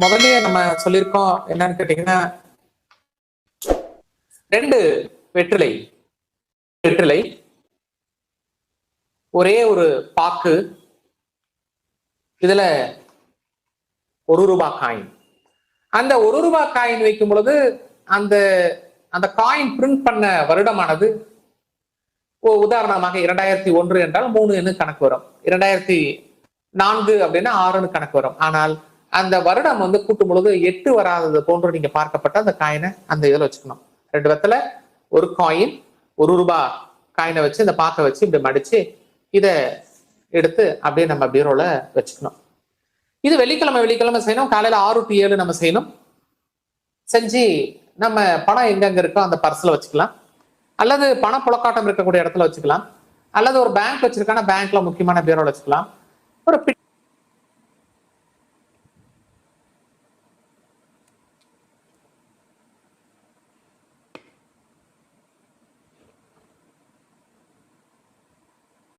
முதல்லயே நம்ம சொல்லியிருக்கோம் என்னன்னு கேட்டீங்கன்னா ரெண்டு வெற்றிலை வெற்றிலை ஒரே ஒரு பாக்கு இதுல ஒரு ரூபாய் காயின் அந்த ஒரு ரூபாய் காயின் வைக்கும் பொழுது அந்த அந்த காயின் பிரிண்ட் பண்ண வருடமானது உதாரணமாக இரண்டாயிரத்தி ஒன்று என்றால் மூணுன்னு கணக்கு வரும். இரண்டாயிரத்தி நான்கு அப்படின்னா ஆறுன்னு கணக்கு வரும். ஆனால் அந்த வருடம் வந்து கூட்டும் பொழுது எட்டு வராதது போன்று நீங்க பார்க்கப்பட்ட அந்த காயினை அந்த இதுல வச்சுக்கணும். ரெண்டு விதத்துல ஒரு காயின் ஒரு ரூபா காயினை வச்சு இந்த பாக்கை வச்சு இப்படி மடிச்சு இதை எடுத்து அப்படியே நம்ம பீரோல வச்சுக்கணும். இது வெள்ளிக்கிழமை வெள்ளிக்கிழமை செய்யணும். காலையில ஆறு டு ஏழு நம்ம செய்யணும். செஞ்சு நம்ம பணம் எங்கெங்க இருக்கோ அந்த பர்ஸ்ல வச்சுக்கலாம். அல்லது பண புழக்காட்டம் இருக்கக்கூடிய இடத்துல வச்சுக்கலாம். அல்லது ஒரு பேங்க் வச்சிருக்கான பேங்க்ல முக்கியமான பீரோல வச்சுக்கலாம். ஒரு